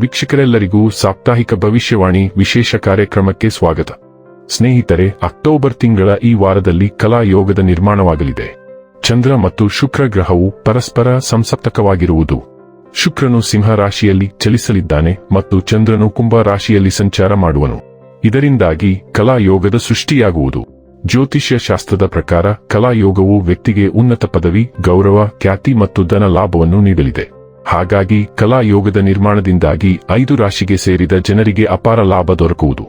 ವೀಕ್ಷಕರೆಲ್ಲರಿಗೂ ಸಾಪ್ತಾಹಿಕ ಭವಿಷ್ಯವಾಣಿ ವಿಶೇಷ ಕಾರ್ಯಕ್ರಮಕ್ಕೆ ಸ್ವಾಗತ. ಸ್ನೇಹಿತರೆ, ಅಕ್ಟೋಬರ್ ತಿಂಗಳ ಈ ವಾರದಲ್ಲಿ ಕಲಾ ಯೋಗದ ನಿರ್ಮಾಣವಾಗಲಿದೆ. ಚಂದ್ರ ಮತ್ತು ಶುಕ್ರ ಗ್ರಹವು ಪರಸ್ಪರ ಸಂಸಪ್ತಕವಾಗಿರುವುದು. ಶುಕ್ರನು ಸಿಂಹ ರಾಶಿಯಲ್ಲಿ ಚಲಿಸಲಿದ್ದಾನೆ ಮತ್ತು ಚಂದ್ರನು ಕುಂಭ ರಾಶಿಯಲ್ಲಿ ಸಂಚಾರ ಮಾಡುವನು. ಇದರಿಂದಾಗಿ ಕಲಾ ಯೋಗದ ಸೃಷ್ಟಿಯಾಗುವುದು. ಜ್ಯೋತಿಷ್ಯ ಶಾಸ್ತ್ರದ ಪ್ರಕಾರ ಕಲಾ ಯೋಗವು ವ್ಯಕ್ತಿಗೆ ಉನ್ನತ ಪದವಿ, ಗೌರವ, ಖ್ಯಾತಿ ಮತ್ತು ಧನ ಲಾಭವನ್ನು ನೀಡಲಿದೆ. ಹಾಗಾಗಿ ಕಲಾ ಯೋಗದ ನಿರ್ಮಾಣದಿಂದಾಗಿ ಐದು ರಾಶಿಗೆ ಸೇರಿದ ಜನರಿಗೆ ಅಪಾರ ಲಾಭ ದೊರಕುವುದು.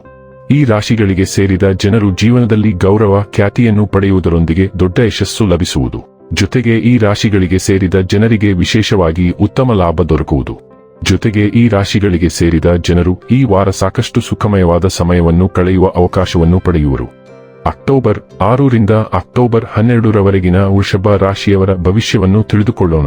ಈ ರಾಶಿಗಳಿಗೆ ಸೇರಿದ ಜನರು ಜೀವನದಲ್ಲಿ ಗೌರವ, ಖ್ಯಾತಿಯನ್ನು ಪಡೆಯುವುದರೊಂದಿಗೆ ದೊಡ್ಡ ಯಶಸ್ಸು ಲಭಿಸುವುದು. ಜೊತೆಗೆ ಈ ರಾಶಿಗಳಿಗೆ ಸೇರಿದ ಜನರಿಗೆ ವಿಶೇಷವಾಗಿ ಉತ್ತಮ ಲಾಭ ದೊರಕುವುದು. ಜೊತೆಗೆ ಈ ರಾಶಿಗಳಿಗೆ ಸೇರಿದ ಜನರು ಈ ವಾರ ಸಾಕಷ್ಟು ಸುಖಮಯವಾದ ಸಮಯವನ್ನು ಕಳೆಯುವ ಅವಕಾಶವನ್ನು ಪಡೆಯುವರು. ಅಕ್ಟೋಬರ್ ಆರರಿಂದ ಅಕ್ಟೋಬರ್ ಹನ್ನೆರಡರವರೆಗಿನ ವೃಷಭ ರಾಶಿಯವರ ಭವಿಷ್ಯವನ್ನು ತಿಳಿದುಕೊಳ್ಳೋಣ.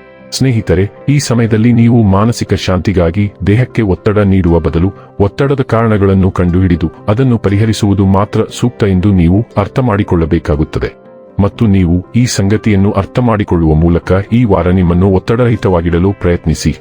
ಸ್ನೇಹಿತರೆ, ಈ ಸಮಯದಲ್ಲಿ ನೀವು ಮಾನಸಿಕ ಶಾಂತಿಗಾಗಿ ದೇಹಕ್ಕೆ ಒತ್ತಡ ನೀಡುವ ಬದಲು ಒತ್ತಡದ ಕಾರಣಗಳನ್ನು ಕಂಡುಹಿಡಿದು ಅದನ್ನು ಪರಿಹರಿಸುವುದು ಮಾತ್ರ ಸೂಕ್ತ ಎಂದು ನೀವು ಅರ್ಥ ಮಾಡಿಕೊಳ್ಳಬೇಕಾಗುತ್ತದೆ ಮತ್ತು ನೀವು ಈ ಸಂಗತಿಯನ್ನು ಅರ್ಥ ಮಾಡಿಕೊಳ್ಳುವ ಮೂಲಕ ಈ ವಾರ ನಿಮ್ಮನ್ನು ಒತ್ತಡರಹಿತವಾಗಿಡಲು ಪ್ರಯತ್ನಿಸಿ.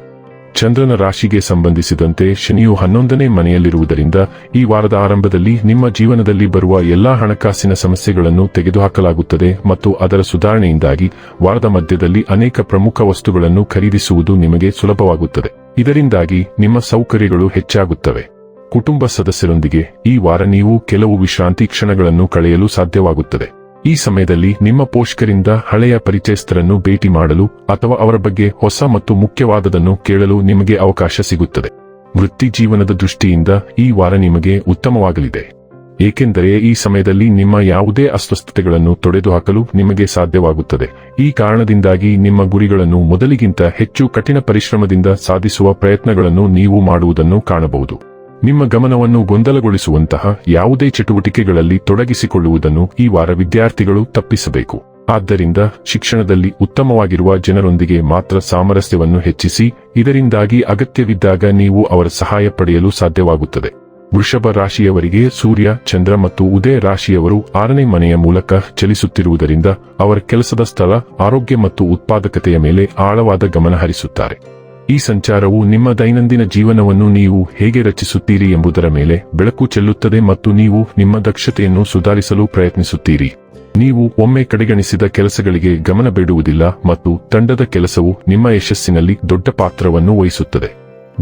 ಚಂದ್ರನ ರಾಶಿಗೆ ಸಂಬಂಧಿಸಿದಂತೆ ಶನಿಯು ಹನ್ನೊಂದನೇ ಮನೆಯಲ್ಲಿರುವುದರಿಂದ ಈ ವಾರದ ಆರಂಭದಲ್ಲಿ ನಿಮ್ಮ ಜೀವನದಲ್ಲಿ ಬರುವ ಎಲ್ಲಾ ಹಣಕಾಸಿನ ಸಮಸ್ಯೆಗಳನ್ನು ತೆಗೆದುಹಾಕಲಾಗುತ್ತದೆ ಮತ್ತು ಅದರ ಸುಧಾರಣೆಯಿಂದಾಗಿ ವಾರದ ಮಧ್ಯದಲ್ಲಿ ಅನೇಕ ಪ್ರಮುಖ ವಸ್ತುಗಳನ್ನು ಖರೀದಿಸುವುದು ನಿಮಗೆ ಸುಲಭವಾಗುತ್ತದೆ. ಇದರಿಂದಾಗಿ ನಿಮ್ಮ ಸೌಕರ್ಯಗಳು ಹೆಚ್ಚಾಗುತ್ತವೆ. ಕುಟುಂಬ ಸದಸ್ಯರೊಂದಿಗೆ ಈ ವಾರ ನೀವು ಕೆಲವು ವಿಶ್ರಾಂತಿ ಕ್ಷಣಗಳನ್ನು ಕಳೆಯಲು ಸಾಧ್ಯವಾಗುತ್ತದೆ. ಈ ಸಮಯದಲ್ಲಿ ನಿಮ್ಮ ಪೋಷಕರಿಂದ ಹಳೆಯ ಪರಿಚಯಸ್ಥರನ್ನು ಭೇಟಿ ಮಾಡಲು ಅಥವಾ ಅವರ ಬಗ್ಗೆ ಹೊಸ ಮತ್ತು ಮುಖ್ಯವಾದದನ್ನು ಕೇಳಲು ನಿಮಗೆ ಅವಕಾಶ ಸಿಗುತ್ತದೆ. ವೃತ್ತಿ ಜೀವನದ ದೃಷ್ಟಿಯಿಂದ ಈ ವಾರ ನಿಮಗೆ ಉತ್ತಮವಾಗಲಿದೆ. ಏಕೆಂದರೆ ಈ ಸಮಯದಲ್ಲಿ ನಿಮ್ಮ ಯಾವುದೇ ಅಸ್ವಸ್ಥತೆಗಳನ್ನು ತೊಡೆದುಹಾಕಲು ನಿಮಗೆ ಸಾಧ್ಯವಾಗುತ್ತದೆ. ಈ ಕಾರಣದಿಂದಾಗಿ ನಿಮ್ಮ ಗುರಿಗಳನ್ನು ಮೊದಲಿಗಿಂತ ಹೆಚ್ಚು ಕಠಿಣ ಪರಿಶ್ರಮದಿಂದ ಸಾಧಿಸುವ ಪ್ರಯತ್ನಗಳನ್ನು ನೀವು ಮಾಡುವುದನ್ನು ಕಾಣಬಹುದು. ನಿಮ್ಮ ಗಮನವನ್ನು ಗೊಂದಲಗೊಳಿಸುವಂತಹ ಯಾವುದೇ ಚಟುವಟಿಕೆಗಳಲ್ಲಿ ತೊಡಗಿಸಿಕೊಳ್ಳುವುದನ್ನು ಈ ವಾರ ವಿದ್ಯಾರ್ಥಿಗಳು ತಪ್ಪಿಸಬೇಕು. ಆದ್ದರಿಂದ ಶಿಕ್ಷಣದಲ್ಲಿ ಉತ್ತಮವಾಗಿರುವ ಜನರೊಂದಿಗೆ ಮಾತ್ರ ಸಾಮರಸ್ಯವನ್ನು ಹೆಚ್ಚಿಸಿ, ಇದರಿಂದಾಗಿ ಅಗತ್ಯವಿದ್ದಾಗ ನೀವು ಅವರ ಸಹಾಯ ಪಡೆಯಲು ಸಾಧ್ಯವಾಗುತ್ತದೆ. ವೃಷಭ ರಾಶಿಯವರಿಗೆ ಸೂರ್ಯ, ಚಂದ್ರ ಮತ್ತು ಉದಯ ರಾಶಿಯವರು ಆರನೇ ಮನೆಯ ಮೂಲಕ ಚಲಿಸುತ್ತಿರುವುದರಿಂದ ಅವರ ಕೆಲಸದ ಸ್ಥಳ, ಆರೋಗ್ಯ ಮತ್ತು ಉತ್ಪಾದಕತೆಯ ಮೇಲೆ ಆಳವಾದ ಗಮನ ಹರಿಸುತ್ತಾರೆ. ಈ ಸಂಚಾರವು ನಿಮ್ಮ ದೈನಂದಿನ ಜೀವನವನ್ನು ನೀವು ಹೇಗೆ ರಚಿಸುತ್ತೀರಿ ಎಂಬುದರ ಮೇಲೆ ಬೆಳಕು ಚೆಲ್ಲುತ್ತದೆ ಮತ್ತು ನೀವು ನಿಮ್ಮ ದಕ್ಷತೆಯನ್ನು ಸುಧಾರಿಸಲು ಪ್ರಯತ್ನಿಸುತ್ತೀರಿ. ನೀವು ಒಮ್ಮೆ ಕಡೆಗಣಿಸಿದ ಕೆಲಸಗಳಿಗೆ ಗಮನ ಬೇಡುವುದಿಲ್ಲ ಮತ್ತು ತಂಡದ ಕೆಲಸವು ನಿಮ್ಮ ಯಶಸ್ಸಿನಲ್ಲಿ ದೊಡ್ಡ ಪಾತ್ರವನ್ನು ವಹಿಸುತ್ತದೆ.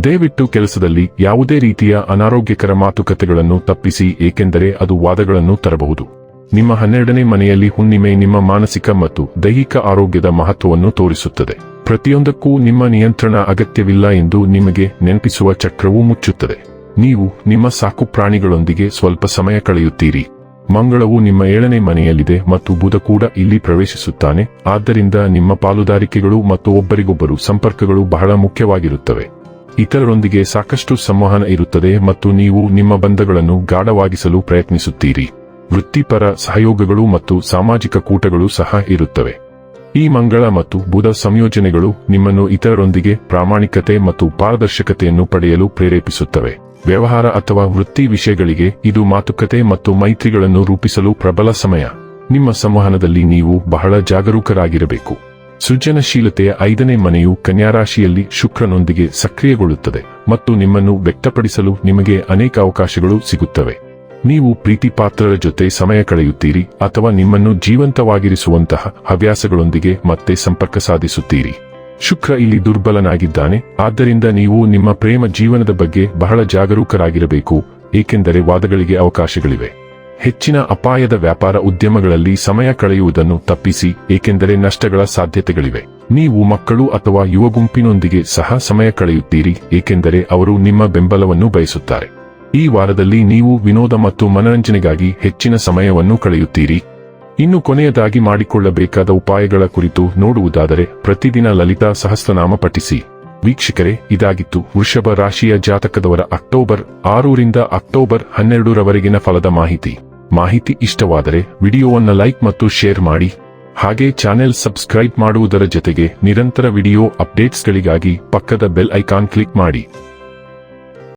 ದಯವಿಟ್ಟು ಕೆಲಸದಲ್ಲಿ ಯಾವುದೇ ರೀತಿಯ ಅನಾರೋಗ್ಯಕರ ಮಾತುಕತೆಗಳನ್ನು ತಪ್ಪಿಸಿ, ಏಕೆಂದರೆ ಅದು ವಾದಗಳನ್ನು ತರಬಹುದು. ನಿಮ್ಮ ಹನ್ನೆರಡನೇ ಮನೆಯಲ್ಲಿ ಹುಣ್ಣಿಮೆ ನಿಮ್ಮ ಮಾನಸಿಕ ಮತ್ತು ದೈಹಿಕ ಆರೋಗ್ಯದ ಮಹತ್ವವನ್ನು ತೋರಿಸುತ್ತದೆ. ಪ್ರತಿಯೊಂದಕ್ಕೂ ನಿಮ್ಮ ನಿಯಂತ್ರಣ ಅಗತ್ಯವಿಲ್ಲ ಎಂದು ನಿಮಗೆ ನೆನಪಿಸುವ ಚಕ್ರವು ಮುಚ್ಚುತ್ತದೆ. ನೀವು ನಿಮ್ಮ ಸಾಕು ಪ್ರಾಣಿಗಳೊಂದಿಗೆ ಸ್ವಲ್ಪ ಸಮಯ ಕಳೆಯುತ್ತೀರಿ. ಮಂಗಳವು ನಿಮ್ಮ ಏಳನೇ ಮನೆಯಲ್ಲಿದೆ ಮತ್ತು ಬುಧ ಕೂಡ ಇಲ್ಲಿ ಪ್ರವೇಶಿಸುತ್ತಾನೆ. ಆದ್ದರಿಂದ ನಿಮ್ಮ ಪಾಲುದಾರಿಕೆಗಳು ಮತ್ತು ಒಬ್ಬರಿಗೊಬ್ಬರು ಸಂಪರ್ಕಗಳು ಬಹಳ ಮುಖ್ಯವಾಗಿರುತ್ತವೆ. ಇತರರೊಂದಿಗೆ ಸಾಕಷ್ಟು ಸಂವಹನ ಇರುತ್ತದೆ ಮತ್ತು ನೀವು ನಿಮ್ಮ ಬಂಧಗಳನ್ನು ಗಾಢವಾಗಿಸಲು ಪ್ರಯತ್ನಿಸುತ್ತೀರಿ. ವೃತ್ತಿಪರ ಸಹಯೋಗಗಳು ಮತ್ತು ಸಾಮಾಜಿಕ ಕೂಟಗಳು ಸಹ ಇರುತ್ತವೆ. ಈ ಮಂಗಳ ಮತ್ತು ಬುಧ ಸಂಯೋಜನೆಗಳು ನಿಮ್ಮನ್ನು ಇತರರೊಂದಿಗೆ ಪ್ರಾಮಾಣಿಕತೆ ಮತ್ತು ಪಾರದರ್ಶಕತೆಯನ್ನು ಪಡೆಯಲು ಪ್ರೇರೇಪಿಸುತ್ತವೆ. ವ್ಯವಹಾರ ಅಥವಾ ವೃತ್ತಿ ವಿಷಯಗಳಿಗೆ ಇದು ಮಾತುಕತೆ ಮತ್ತು ಮೈತ್ರಿಗಳನ್ನು ರೂಪಿಸಲು ಪ್ರಬಲ ಸಮಯ. ನಿಮ್ಮ ಸಂವಹನದಲ್ಲಿ ನೀವು ಬಹಳ ಜಾಗರೂಕರಾಗಿರಬೇಕು. ಸೃಜನಶೀಲತೆಯ ಐದನೇ ಮನೆಯು ಕನ್ಯಾರಾಶಿಯಲ್ಲಿ ಶುಕ್ರನೊಂದಿಗೆ ಸಕ್ರಿಯಗೊಳ್ಳುತ್ತದೆ ಮತ್ತು ನಿಮ್ಮನ್ನು ವ್ಯಕ್ತಪಡಿಸಲು ನಿಮಗೆ ಅನೇಕ ಅವಕಾಶಗಳು ಸಿಗುತ್ತವೆ. ನೀವು ಪ್ರೀತಿಪಾತ್ರರ ಜೊತೆ ಸಮಯ ಕಳೆಯುತ್ತೀರಿ ಅಥವಾ ನಿಮ್ಮನ್ನು ಜೀವಂತವಾಗಿರಿಸುವಂತಹ ಹವ್ಯಾಸಗಳೊಂದಿಗೆ ಮತ್ತೆ ಸಂಪರ್ಕ ಸಾಧಿಸುತ್ತೀರಿ. ಶುಕ್ರ ಇಲ್ಲಿ ದುರ್ಬಲನಾಗಿದ್ದಾನೆ, ಆದ್ದರಿಂದ ನೀವು ನಿಮ್ಮ ಪ್ರೇಮ ಜೀವನದ ಬಗ್ಗೆ ಬಹಳ ಜಾಗರೂಕರಾಗಿರಬೇಕು, ಏಕೆಂದರೆ ವಾದಗಳಿಗೆ ಅವಕಾಶಗಳಿವೆ. ಹೆಚ್ಚಿನ ಅಪಾಯದ ವ್ಯಾಪಾರ ಉದ್ಯಮಗಳಲ್ಲಿ ಸಮಯ ಕಳೆಯುವುದನ್ನು ತಪ್ಪಿಸಿ, ಏಕೆಂದರೆ ನಷ್ಟಗಳ ಸಾಧ್ಯತೆಗಳಿವೆ. ನೀವು ಮಕ್ಕಳು ಅಥವಾ ಯುವ ಗುಂಪಿನೊಂದಿಗೆ ಸಹ ಸಮಯ ಕಳೆಯುತ್ತೀರಿ, ಏಕೆಂದರೆ ಅವರು ನಿಮ್ಮ ಬೆಂಬಲವನ್ನು ಬಯಸುತ್ತಾರೆ. ಈ ವಾರದಲ್ಲಿ ನೀವು ವಿನೋದ ಮತ್ತು ಮನರಂಜನೆಗಾಗಿ ಹೆಚ್ಚಿನ ಸಮಯವನ್ನು ಕಳೆಯುತ್ತೀರಿ. ಇನ್ನು ಕೊನೆಯದಾಗಿ ಮಾಡಿಕೊಳ್ಳಬೇಕಾದ ಉಪಾಯಗಳ ಕುರಿತು ನೋಡುವುದಾದರೆ ಪ್ರತಿದಿನ ಲಲಿತಾ ಸಹಸ್ರನಾಮ ಪಠಿಸಿ. ವೀಕ್ಷಕರೇ, ಇದಾಗಿತ್ತು ವೃಷಭ ರಾಶಿಯ ಜಾತಕದವರ ಅಕ್ಟೋಬರ್ ಆರೂರಿಂದ ಅಕ್ಟೋಬರ್ ಹನ್ನೆರಡರವರೆಗಿನ ಫಲದ ಮಾಹಿತಿ. ಮಾಹಿತಿ ಇಷ್ಟವಾದರೆ ವಿಡಿಯೋವನ್ನು ಲೈಕ್ ಮತ್ತು ಶೇರ್ ಮಾಡಿ. ಹಾಗೆ ಚಾನೆಲ್ ಸಬ್ಸ್ಕ್ರೈಬ್ ಮಾಡುವುದರ ಜೊತೆಗೆ ನಿರಂತರ ವಿಡಿಯೋ ಅಪ್ಡೇಟ್ಸ್ಗಳಿಗಾಗಿ ಪಕ್ಕದ ಬೆಲ್ ಐಕಾನ್ ಕ್ಲಿಕ್ ಮಾಡಿ.